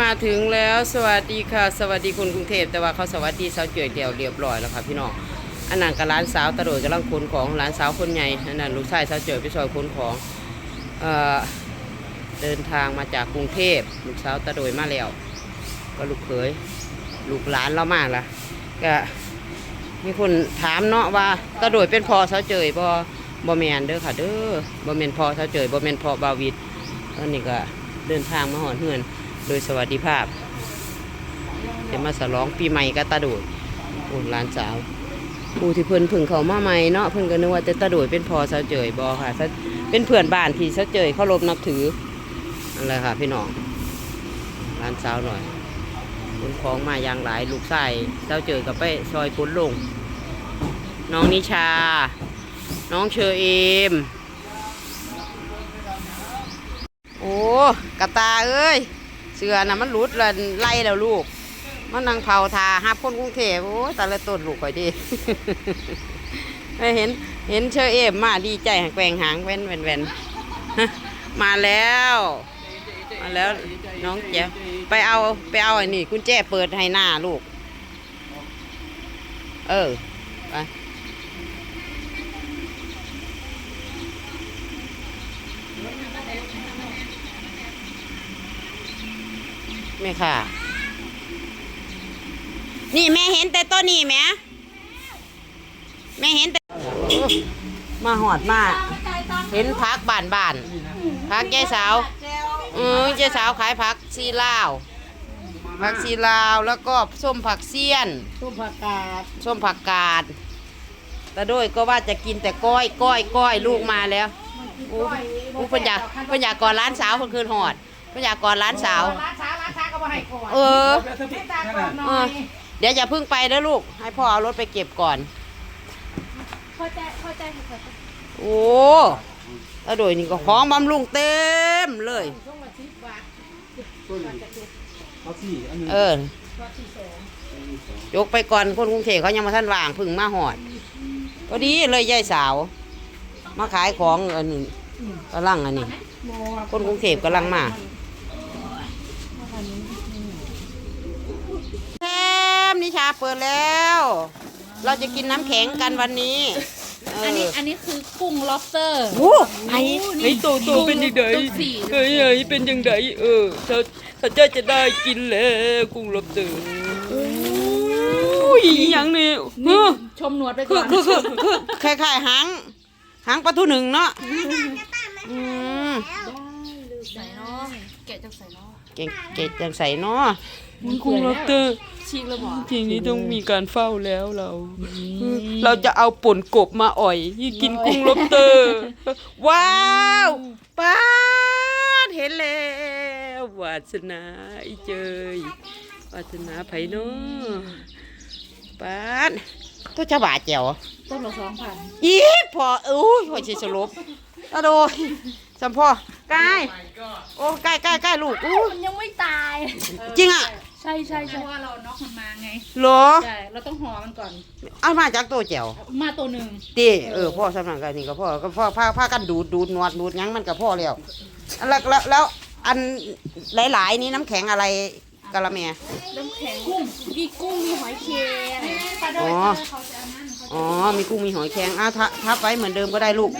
มาถึงแล้วสวัสดีค่ะ สวัสดีคุณกรุงเทพแต่ว่าเขาสวัสดีสาวเจือยเดียวเรียบร้อยแล้วค่ะพี่น้องอันนั้นกับร้านสาวตะโดยกำลังขนของร้านสาวคนใหญ่อันนั้นลูกชายสาวเจือยไปซอยขนของเอ่อเดินทางมาจากกรุงเทพลูกสาวตะโดยมาแล้วก็ลูกเขยลูกหลานเรามากละก็มีคนถามเนาะว่าตะโดยเป็นพอสาวเจือยบ่บ่แมนเด้อค่ะเด้อบ่แมนพอสาวเจือยบ่แมนพอบาวิดตอนนี้ก็เดินทางมาหอนเฮือน โดยสวัสดิภาพจะมาสลองปีใหม่กับตาโดดโอ้หลานสาวผู้ที่เพิ่นพึ่งเขามาใหม่เนาะเพิ่นก็นึกว่าแต่ตาโดดเป็นพอสาวเจยบอค่ะเป็นเพื่อนบ้านที่สาวเจยเขารบนับถือนั่นแหละค่ะพี่น้องหลานสาวหน่อยคนของมาอย่างหลายลูกชายสาวเจยกับไปซอยปุ้นลง น้องนิชา น้องเชอเอม โอ้กระตาเอ้ย สือน่ะมันหลุดเลยไล่แล้วลูก มันนั่งเผาทาหับคนกรุงเทพโอ้แต่ละต้นลูกข่อยดีเห็นเห็นเชอเอมมาดีใจแกว่งหางแว่นแว่นแว่นมาแล้ว มาแล้วน้องแจ๊ไปเอาไปเอาไอ้นี่กุญแจเปิดให้หน้าลูก เออ ไป แม่ค่ะ นี่แม่เห็นแต่ต้นนี้แม่แม่เห็นแต่โอ้มาหอดมา เห็นพักบ้านบ้านพักยายสาวเออยายสาวขายผักซีลาวผักซีลาวแล้วก็ส้มผักเสี้ยน ส้มผักกาดส้มผักกาดแต่ด้วยก็ว่าจะกินแต่ก้อยก้อยก้อยลูกมาแล้วอู้อู้เพิ่นอยากเพิ่นอยากกอดร้านสาวเพิ่นคืนหอดเพิ่นอยากกอดร้านสาว มาให้ก่อนเออ ให้ตาก่อนหน่เอออยเดี๋ยวอย่าเพิ่งไปนะลูก ให้พ่อเอารถไปเก็บก่อน พอใจพอใจค่ะพอใจโอ้ตาโดยนี่ก็ของบำรุงเต็มเลยเอาสี่อันนี้เออยกไปก่อนคนกรุงเทพเขายังมาท่านว่างเพึ่งมาหอดพอดีเลยยายสาว มาขายของอันนี้กำลังอันนี้คนกรุงเทพกำลังมาแทม นิชาเปิดแล้ว เราจะกินน้ำแข็งกันวันนี้เอันนี้อันนี้คือกุ้ง lobster โอ้ไอเฮ้ยโตโตเป็นยังไงเฮ้ยเฮ้ยเป็นยังไงเออถ้าถ้าเจ้าจะได้กินแล้วกุ้งลบเตอร์โอ้ยอหย่างนี้เฮ้อชมหนวดไปคืก่ออนคือคือคือคล้ายๆหางหางปลาทูหนึ่งเนาะอืมใส่น้องแกะจากใส่น้องเก่งเก่งจังใส่เนาะ กุ้งลบเตอร์ชีกเลยบอกทีนี้ต้องมีการเฝ้าแล้วเรา เราจะเอาป่นกบมาอ่อยกินกุ้งลบเตอร์ ว้าวป้าดเห็นแล้ววาสนาอีเจยวาสนาไผเนาะป้าดตัวจะบาดแจ๋วต้นละสองพันอีพออุ้ยหัวชิสลบตาโดยสัมพ่อกายโอ้ใกล้ใกล้ใกล้ลูกอู้มันยังไม่ตาย จริงอะ ใช่ใช่ใช่เพราะว่าเราน็อกมันมาไงเหรอใช่เราต้องห่อมันก่อนเอามาจากตัวแจ๋วมาตัวหนึ่งตีเออพ่อสำนักกันนี่ก็พ่อก็พ่อพาพากันดูดดูดหนวดดูดหยังมันก็พ่อแล้วแล้วแล้วแล้วอันหลาย ๆ นี้น้ำแข็งอะไรกะละแม น้ำแข็งกุ้งมีกุ้งมีหอยเชลปลาโดอ๋ยอ เขาจะเอานั่นเขาอ๋อ มีกุ้งมีหอยแครงอ้าวทับทับไว้เหมือนเดิมก็ได้ลูก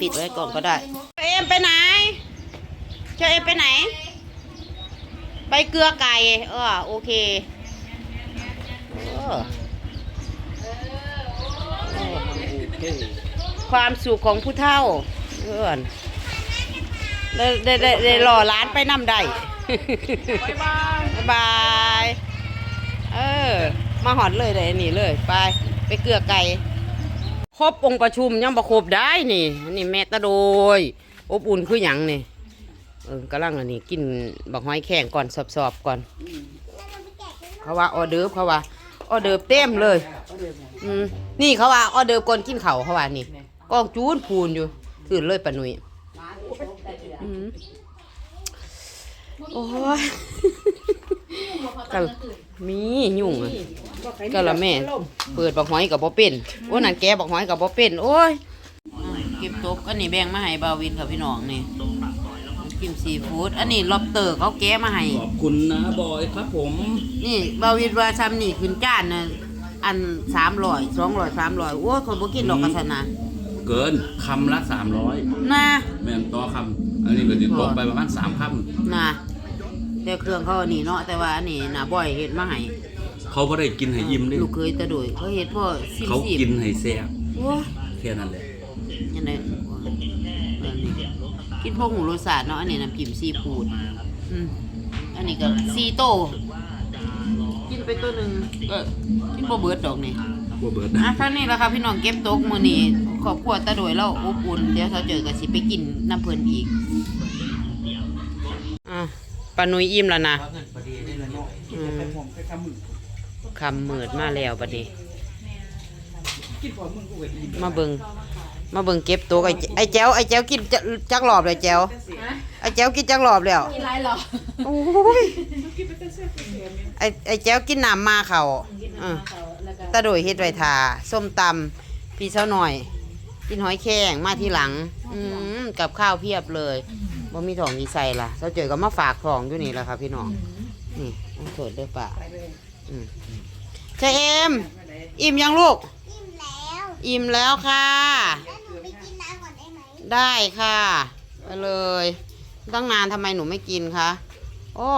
ปิดไว้ก่อนก็ได้เอ็มไปไหนเจ้าเอ็มไปไหน ไปเกลือไก่เออโอเคเออความสุขของผู้เฒ่าเออได้ได้ได้ได้รอร้านไปนำได้บ๊ายบายบ๊ายบายเออ มาหอดเลยเลยนี่เลย ไป ไปเกลือไก่ครบองค์ประชุมยังบ่ครบได้นี่อันนี่แม่ตะโดย อบอุ่นคือหยังนี่ เออกำลังอันนี้กินบักหอยแข็งก่อนสอบๆก่อน เขาว่าออเดิร์ฟเขาว่าออเดิร์ฟเต็มเลย อืมนี่เขาว่าออเดิร์ฟก่อนกินเขาวเขาว่านี่กองจูนพูนอยู่ถือเลยปะหนุยอืมโอ้ยกันมียุ่งอะก็ละแม่ เปิดบักหอยกับบ่เป็นโอ้นั่นแกบักหอยกับบ่เป็นโอ้ยเก็บตกอันนี้แบ่งมาให้บาวินค่ะพี่น้องนี่ กิมซีฟู้ดอันนี้ล็อบเตอร์เขาแก้มาให้ ขอบคุณนะบอยครับผมนี่บาวิดว่าซ้ำนี่ขึ้นจ้านน่ะอันสามร้อยสองร้อยสามร้อยโอ้ยคนบ่กินดอกกระสนะเกินคำละสามร้อยนะแม่นต่อคำอันนี้ก็จะตกไปประมาณสามคนะแต่เครื่องเขาอันนี้เนาะแต่ว่าอันนี้น่ะบ่อยเฮ็ดมาให้ำเขาไ่ได้กินให้อิ่มเด้ลูกเคยตะโดยเขาเฮ็ดพ่อซิมเขาซิมกินให้แซ่บโอ้ยแค่นั้นแหละยังไงอันนี้ กินพวกหูรสชาติเนาะอันนี้น้ำจิ้มซีฟู้ดอืมอันนี้ก็ซีโตกินไปตัวหนึงเออกินบ่เบิดดอกนี่บัวเบิร์ดอะครั้งนี้แหละครับพี่น้องเก็บตกมื้อนี้ครอบครัวตะโดยเราอบอุ่นเดี๋ยวเขาเจอกันสิไปกินน้ำเพิ่นอีกอะปานุยอิ่มแล้วนะอืมคำมืดมาแล้วบัดนี้มาเบิง มาเบิงเก็บตกไอ้ไอ้แจ้วไอ้แจ้วกินจะจักรอบเลยแจ้วไอ้แจ้วกินจักรอบแล้วมีไรหรอโอ้ยไอ้ไอ้แจ้วกินน้ำมาเขาอะตะโดยเฮ็ดไว้ทาส้มตำพี่เช้าหน่อย กินหอยแครงมาทีหลัง อืมกับข้าวเพียบเลยบ่มีของมีใส่ล่ะเช้าเจอก็มาฝากของอยู่นี่แหละค่ะพี่น้องนี่ต้องโทษด้วยป่ะอืมเจเอ็มอิ่มยังลูก อิ่มแล้วค่ะได้ค่ะไปเลยตั้งนานทำไมหนูไม่กินคะโอ้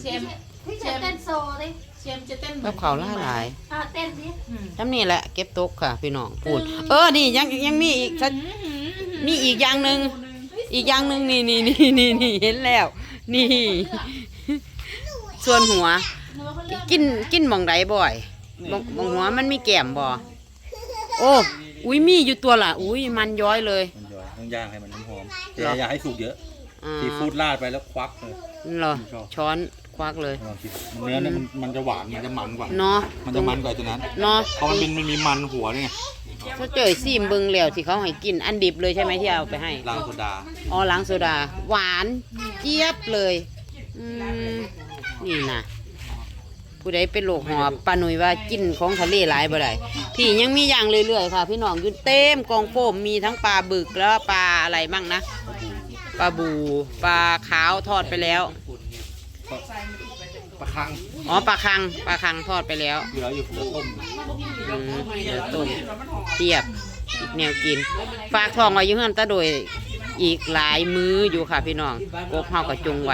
เชมพี่จะเต้นโซดิเชมจะเต้นกับเขาวหลายหลายอ่าเต้นสิๆทำนี่แหละ เก็บตกค่ะ พี่น้องพูดเออนี่ยังยังมีอีกสักมีอีกอย่างหนึ่งอีกอย่างหนึ่งนี่นี่นี่นี่นี่เห็นแล้ว นี่ ส่วนหัวกินกินหมองไดบ่อย หมองหมองหัวมันมีแก้มบ่โอ้ อุ้ยมีอยู่ตัวละอุ้ยมันย้อยเลย มันย่อยต้องย่างให้มันหอมๆแต่เหรออย่าให้สุกเยอะอ่าซีฟู้ดราดไปแล้วควักเลยเหรอชอบช้อนควักเลยลองคิดเนื้อเนี่ยมันมันจะหวานมันจะมันกว่าเนาะมันจะมันกว่าตัวนั้นเนาะเพราะมันเป็นมันมีมันหัวนี่ไงเขาเจอซีมเบิงแล้วที่เขาให้กินอันดิบเลยใช่ไหมที่เอาไปให้ล้างโซดาอ๋อล้างโซดา หวานเจี๊ยบเลยอืมนี่นะ ผู้ใดเป็นโรคหอบปาหนุยว่ากินของทะเลหลายบ่ได้พี่ยังมีอย่างเรื่อยๆค่ะ พี่น้องอยู่เต็มกองโฟมมีทั้งปลาบึกแล้วปลาอะไรบ้างนะปลาบูปลาขาวทอดไปแล้วปลาคังอ๋อปลาคังปลาคังทอดไปแล้วเหลืออยู่เหลือต้มอืมเดี๋ยวต้มเทียบอีกแนวกิน ฝากทองไว้อยืมเงินตาโดยอีกหลายมื้ออยู่ค่ะพี่น้องกบเฮาก็จงไหว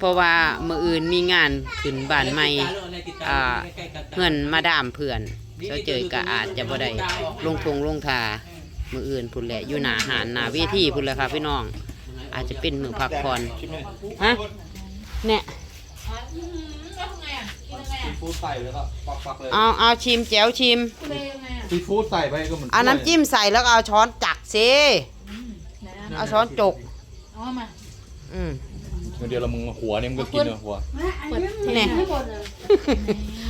เพราะว่ามื้ออื่นมีงานขึ้นบ้านใหม่อ่าเพื่อนมาดามเพื่อนเจ้าเจยก็อาจจะบ่ได้ลงทงลงทามื้ออื่นพุ่นแหละอยู่หน้าหานหน้าเวทีพุ่นแหละค่ะพี่น้อง อาจจะเป็นมื้อพักผ่อนฮะเนี่ยซีฟู้ดใส่แล้วก็ควักๆเลยเอาเอาชิมแจ๋วชิม ซีฟู้ดใส่ไปก็เหมือนเอาน้ำจิ้มใส่แล้วก็เอาช้อนจักสิเอาช้อนจกอ๋อมา อืม เดี๋ยวเรามึงหัวเนี่ยมึงก็กินเลยหัวเปิดเนี่ย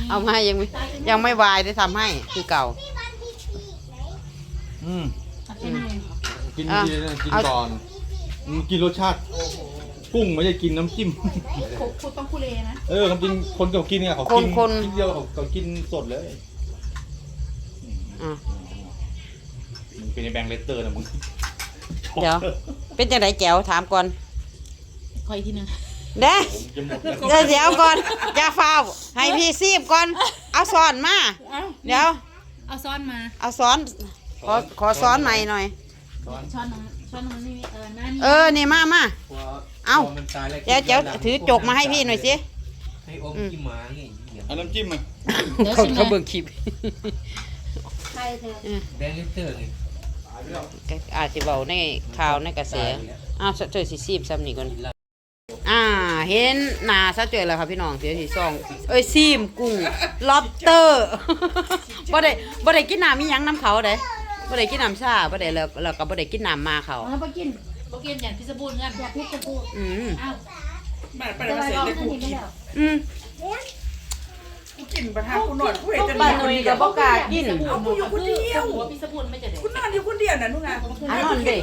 เอามายังไม่ยังไม่วายได้ทำให้คือเก่า อืมกินเลยกินอะดีนะกินเอาก่อนมึงกินรสชาติ กุ้งไม่ใช่กินน้ำจิ้มคุกคุกต้องคุเลนะ เออความจริงคนเขากินเนี่ยเขากินคนกินเดียวเขาเขากินสดเลยอะมึงเป็นไอ้แบงค์เลสเตอร์นะมึงเดี๋ยวเป็นจังไดแจ๋วถามก่อน ขออีกทีหนึงเด้จะหมดแล้วเดี๋ยวเดี๋ยวก่อนอย่าฟ้าวให้พี่ซีบก่อน เอาซ้อนมาเอ้าเดี๋ยว เอาซ้อนมา เอาซ้อน ขอขอซ้อนใหม่หน่อย ช้อนนึงช้อนนึงนี่เออนั่นเออ นี่มามาเอ้ามันตายแล้วเดี๋ยวเดี๋ยวถือจกมาให้พี่หน่อยสิให้อมกินหมาไงเอาน้ำจิ้มมาเดี๋ยวเขาชิมเขาเลเบิ่ยงคลิปใครเธอแบงค์ลิเตอร์ไงก็อาจจะเบาในข่าวในกระแสอ้าวเจอสิซีบซ้ำนี่ก่อนอ่า เห็นหนาซะเจอแล้วครับพี่น้องเดี๋ยวสิซองเอ้ยซีมกุ้งล็อบเตอร์บ่ได้บ่ได้กินน้ำมีหยังน้ำเขาเด้บ่ได้กินน้ำชาบ่ได้แล้วแล้วก็บ่ได้กินน้ำมาเขาเอาไปกินไปกินอย่างพิซซ่าบูนกันอยากพิจารณาอืมอ้าวจะไปเอาเส้นนี้ไม่แล้วอืมกินประทานคุณหน่อยคุยกันป้าหนุ่ยก็บ่กล้ากินเอากูอยู่คนเดียวหัวพิซซ่าบูนไม่จะเด็ดคุณนอนอยู่คนเดียวนะนุ้งอะอะนอนดิ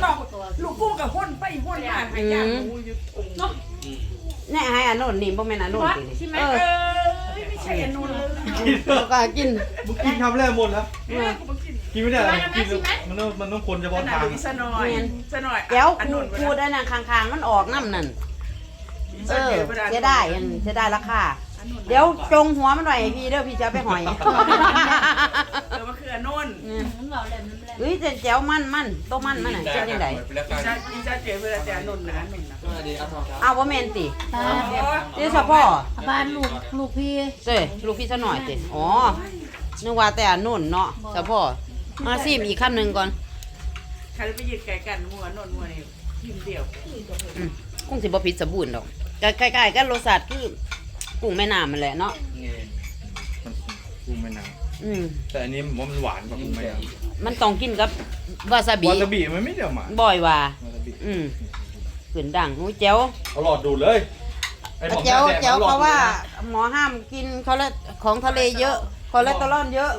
ลูกกุ้งกับห้นไปห้นมาหายากหมูอยู่เนาะ แน่ให้อันโน่นนี่บ่แม่นอันโน่นติใช่ไหมเอเอออไม่ใช่อนนุนเลยบ่กล้ากินมึงกินคำแรกหมดแล้วแม่กูมากินกินไม่ได้อะไรกินแล้วมันต้องมันต้องคนเฉขพาะนาดทางอีสนอยสนอยเดี๋ยวอันคูนู้นคูได้น่ะข้างๆมันออกน้ำนั่น เออเวลาเสียได้อันเสียได้ราคา เดี๋ยวจงหัวมันหน่อยพี่เด้อพี่จะเอาไปหอยเออมันคืออันนู้นมันบอกเลยมันแหลมเฮ้ยเจ๋วมันมันโตมันมันน่ะเจ้าจังไดแล้วกันจะอีจะเจอเวลาแต่อันนู้นนะอันนู้นนะก็ดีเอาทองครับเอาว่าแม่นติตานี่เฉพาะบ้านลูกลูกพี่เจ้ลูกพี่ซะหน่อยติอ๋อนึกว่าแต่อันนู่นเนาะเฉพาะมาซิมอีกคำหนึงก่อนใครไปยืดไก่กันมัวอันนู้นมัวนี่ทีมเดียวอืมคงสิบ่ผิดสมบูรณ์ดอกก็ใกล้ๆกันรสชาติคือ กุ้งแม่น้ำมันแหละเนาะนี่มันกุ้งแม่น้อืมำแต่อันนี้ผมว่ามันหวานกว่ากุ้งแม่น้ำมันต้องกินกับวาซาบิวาซาบิมันไม่เดียวหมาบ่อยว่า วาซาบิอืมขืนดังอู้เจ้วเอาหลอดดูดเลยไอ้หมอเจ้วแดงเจ้วอหลอดเพราะว่าดูดหมอห้ามกินคอเลสของทะเลเยอะ คอเลสเตอรอลเยอะ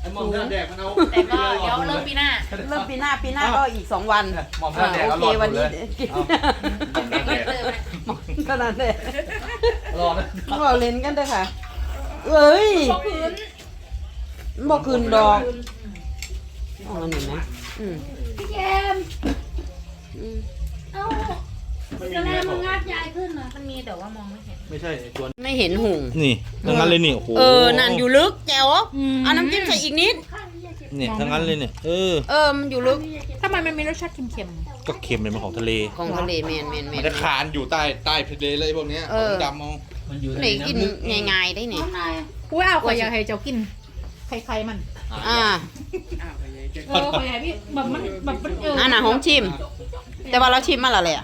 ไอ้หมอมแดงมันเอาแต่ก็เดี๋ยวเริ่มปีหน้าเริ่มปีหน้าปีหน้าก็อีกสองวันหมอมอ่าแดงโอเอาหเคลอดวันดูดนี้เลยกินเอาหมอมแดงหมอเท่านั้นเลยหลอดนะเราเล่นกันเด้อค่ะ เอ้ยบอกคืนดอกอ๋ออันนี้นะอืมพี่เกมอืมเอ้า จะแลมันงัดยายขึ้นเหรอมันมีแต่ว่ามองไม่เห็น ไม่ใช่ไอ้ตัวไม่เห็นหุงนี่ทั้งนั้นเลยนี่โอ้โหเออนั่นอยู่ลึกแจ๋วเอาน้ำจิ้มใส่อีกนิดนี่ทั้งนั้นเลยเนี่ยเออ เออมันอยู่ลึกทำไมมันมีรสชาติเค็มก็เค็มเป็นของทะเล ของทะเลเมนเมนเมมันน จะคานอยู่ใต้ใต้ทะเลเลยพวกเนี้ยเออ ดำเอามันอยู่ไหนในกินน้ำลึกง่ายๆได้นี่น้องนายๆอุ้ยเอาขอยอยากให้เจ้ากินไข่ๆมันอ่าอ้าวไปยายจะเออขอยอยากให้พี่แบบมันแบบมันเอออันน่ะของชิม แต่ว่าเราชิมมาแล้วแหละ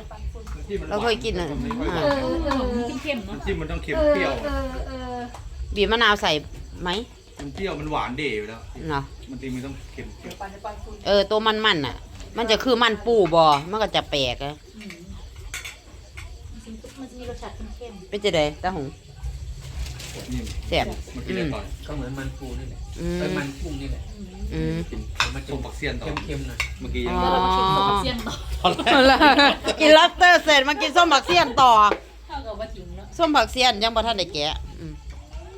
เราเคยกินน่ะเออ่าอเออมันเค็มๆเนาะจิ้มมันต้องเค็มเออเปรี้ยวเออเออบีบมะนาวใส่ไหมมันเปรี้ยวมันหวานเด๋อยู่แล้วเนาะมันตีมันต้องเค็มเปรี้ยวเออตัวมันมันๆน่ะ มันจะคือมันปูบอมันก็จะแปลกอะมันจะมีรสชาติเค็มเป็นจะได้ตาหงนี่แซ่บมันกินได้ก่อนก็เหมือนมันปูนี่แหละ อืมเป็นมันกุ้งนี่แหละอืม กินมันจะส้มปักเซียนต่อเค็มๆหน่อยเมื่อกี้อ๋ยัองแล้วเรามากินกับเสียนต่อกินลับสเตอร์เสร็จมากินส้มผักเสี้ยนต่อ เท่ากับว่าทิ้งแล้วส้มผักเสี้ยนยังบ่ทันได้แกะอืม